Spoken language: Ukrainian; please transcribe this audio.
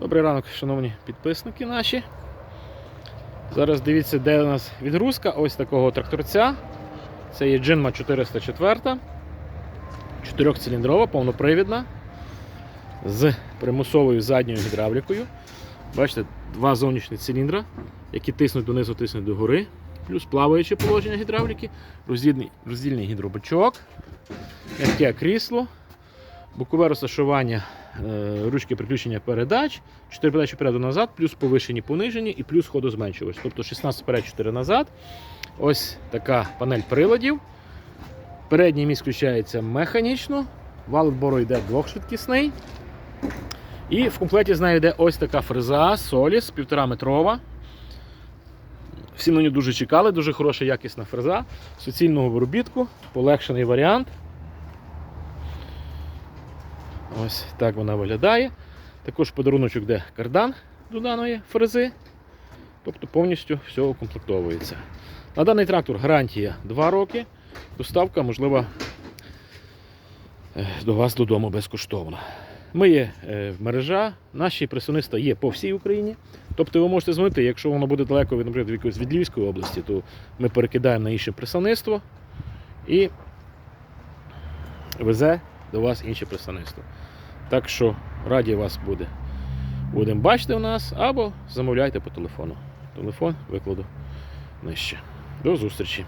Добрий ранок, шановні підписники наші. Зараз дивіться, де у нас відгрузка ось такого тракторця. Це є Джинма 404, 4-циліндрова, повнопривідна, з примусовою задньою гідравлікою. Бачите, два зовнішні циліндра, які тиснуть донизу, тиснуть догори, плюс плаваюче положення гідравліки, роздільний, роздільний гідробачок, м'яке крісло, бокове розташування е, ручки приключення передач, 4 передачі вперед назад, плюс повишені, понижені і плюс ходозменшувач. Тобто 16 вперед, 4 назад. Ось така панель приладів. Передній міст включається механічно, вал відбору йде двохшвидкісний. І в комплекті з нею йде ось така фреза Solis, 1,5 метрова. Всі на нього дуже чекали, дуже хороша якісна фреза, суцільного виробітку, полегшений варіант. Ось так вона виглядає. Також подаруночок де кардан до даної фрези. Тобто повністю все укомплектовується. На даний трактор гарантія 2 роки. Доставка можлива е, до вас додому безкоштовно. Ми є е, в мережа, наші представництва є по всій Україні. Тобто ви можете дзвонити, якщо воно буде далеко від, наприклад, якоїсь від Львівської області, то ми перекидаємо на інше представництво і везе до вас інше представництво. Так що раді вас буде. Будемо бачити у нас або замовляйте по телефону. Телефон викладу нижче. До зустрічі!